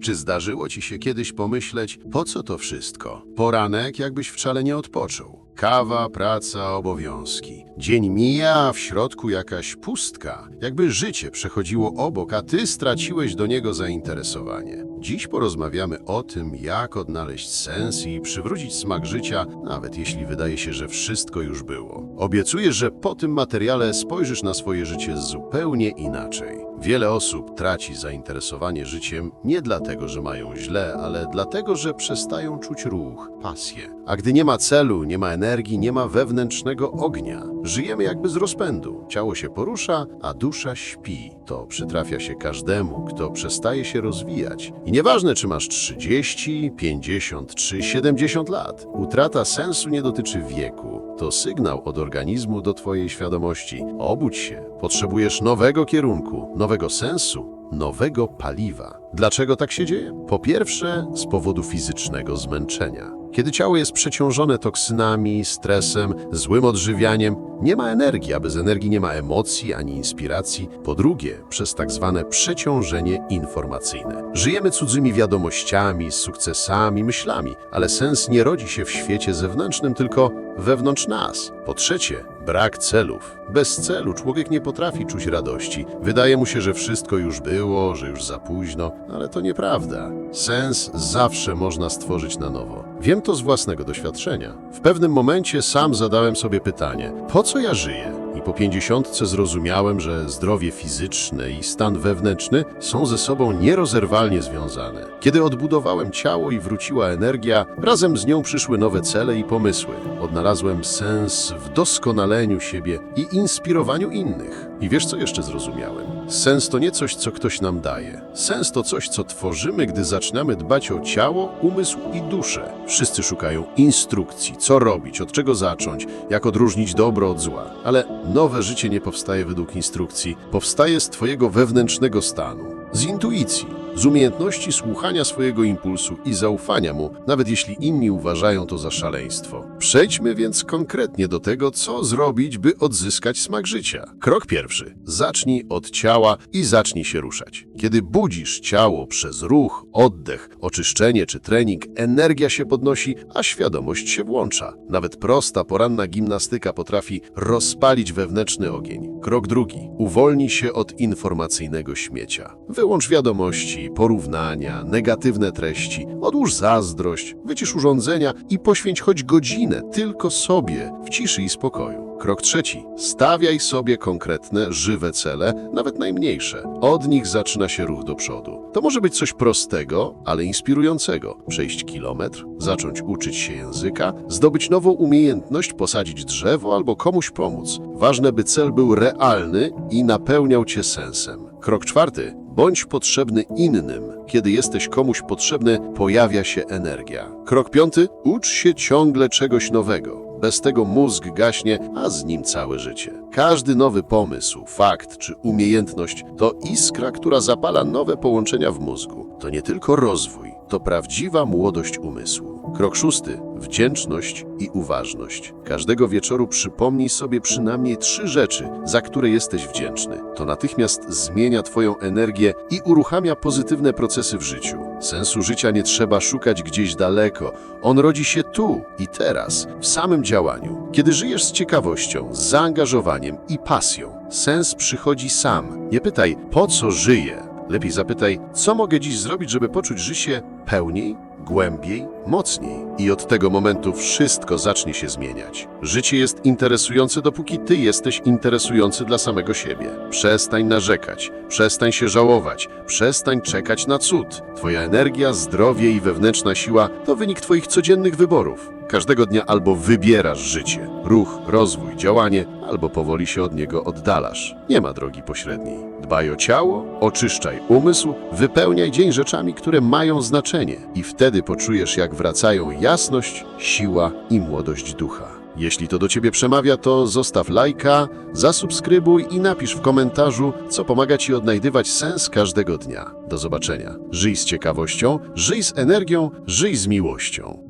Czy zdarzyło ci się kiedyś pomyśleć, po co to wszystko? Poranek, jakbyś wcale nie odpoczął. Kawa, praca, obowiązki. Dzień mija, a w środku jakaś pustka. Jakby życie przechodziło obok, a ty straciłeś do niego zainteresowanie. Dziś porozmawiamy o tym, jak odnaleźć sens i przywrócić smak życia, nawet jeśli wydaje się, że wszystko już było. Obiecuję, że po tym materiale spojrzysz na swoje życie zupełnie inaczej. Wiele osób traci zainteresowanie życiem nie dlatego, że mają źle, ale dlatego, że przestają czuć ruch, pasję. A gdy nie ma celu, nie ma energii, nie ma wewnętrznego ognia, żyjemy jakby z rozpędu. Ciało się porusza, a dusza śpi. To przytrafia się każdemu, kto przestaje się rozwijać. I nieważne, czy masz 30, 50 czy 70 lat, utrata sensu nie dotyczy wieku. To sygnał od organizmu do Twojej świadomości. Obudź się, potrzebujesz nowego kierunku, nowego sensu, nowego paliwa. Dlaczego tak się dzieje? Po pierwsze, z powodu fizycznego zmęczenia. Kiedy ciało jest przeciążone toksynami, stresem, złym odżywianiem, nie ma energii, a bez energii nie ma emocji ani inspiracji. Po drugie, przez tak zwane przeciążenie informacyjne. Żyjemy cudzymi wiadomościami, sukcesami, myślami, ale sens nie rodzi się w świecie zewnętrznym, tylko wewnątrz nas. Po trzecie, brak celów. Bez celu człowiek nie potrafi czuć radości. Wydaje mu się, że wszystko już było, że już za późno, ale to nieprawda. Sens zawsze można stworzyć na nowo. Wiem to z własnego doświadczenia. W pewnym momencie sam zadałem sobie pytanie: po co ja żyję? I po pięćdziesiątce zrozumiałem, że zdrowie fizyczne i stan wewnętrzny są ze sobą nierozerwalnie związane. Kiedy odbudowałem ciało i wróciła energia, razem z nią przyszły nowe cele i pomysły. Odnalazłem sens w doskonaleniu siebie i inspirowaniu innych. I wiesz, co jeszcze zrozumiałem? Sens to nie coś, co ktoś nam daje. Sens to coś, co tworzymy, gdy zaczynamy dbać o ciało, umysł i duszę. Wszyscy szukają instrukcji, co robić, od czego zacząć, jak odróżnić dobro od zła. Ale nowe życie nie powstaje według instrukcji, powstaje z Twojego wewnętrznego stanu, z intuicji, z umiejętności słuchania swojego impulsu i zaufania mu, nawet jeśli inni uważają to za szaleństwo. Przejdźmy więc konkretnie do tego, co zrobić, by odzyskać smak życia. Krok pierwszy. Zacznij od ciała i zacznij się ruszać. Kiedy budzisz ciało przez ruch, oddech, oczyszczenie czy trening, energia się podnosi, a świadomość się włącza. Nawet prosta poranna gimnastyka potrafi rozpalić wewnętrzny ogień. Krok drugi. Uwolnij się od informacyjnego śmiecia. Wyłącz wiadomości, porównania, negatywne treści, odłóż zazdrość, wycisz urządzenia i poświęć choć godzinę tylko sobie w ciszy i spokoju. Krok trzeci. Stawiaj sobie konkretne, żywe cele, nawet najmniejsze. Od nich zaczyna się ruch do przodu. To może być coś prostego, ale inspirującego. Przejść kilometr, zacząć uczyć się języka, zdobyć nową umiejętność, posadzić drzewo albo komuś pomóc. Ważne, by cel był realny i napełniał cię sensem. Krok czwarty. Bądź potrzebny innym. Kiedy jesteś komuś potrzebny, pojawia się energia. Krok piąty. Ucz się ciągle czegoś nowego. Bez tego mózg gaśnie, a z nim całe życie. Każdy nowy pomysł, fakt czy umiejętność to iskra, która zapala nowe połączenia w mózgu. To nie tylko rozwój, to prawdziwa młodość umysłu. Krok szósty. Wdzięczność i uważność. Każdego wieczoru przypomnij sobie przynajmniej trzy rzeczy, za które jesteś wdzięczny. To natychmiast zmienia Twoją energię i uruchamia pozytywne procesy w życiu. Sensu życia nie trzeba szukać gdzieś daleko. On rodzi się tu i teraz, w samym działaniu. Kiedy żyjesz z ciekawością, z zaangażowaniem i pasją, sens przychodzi sam. Nie pytaj, po co żyję. Lepiej zapytaj, co mogę dziś zrobić, żeby poczuć życie pełniej, głębiej, mocniej. I od tego momentu wszystko zacznie się zmieniać. Życie jest interesujące, dopóki ty jesteś interesujący dla samego siebie. Przestań narzekać, przestań się żałować, przestań czekać na cud. Twoja energia, zdrowie i wewnętrzna siła to wynik twoich codziennych wyborów. Każdego dnia albo wybierasz życie, ruch, rozwój, działanie, albo powoli się od niego oddalasz. Nie ma drogi pośredniej. Dbaj o ciało, oczyszczaj umysł, wypełniaj dzień rzeczami, które mają znaczenie i wtedy poczujesz, jak wracają jasność, siła i młodość ducha. Jeśli to do Ciebie przemawia, to zostaw lajka, zasubskrybuj i napisz w komentarzu, co pomaga Ci odnajdywać sens każdego dnia. Do zobaczenia. Żyj z ciekawością, żyj z energią, żyj z miłością.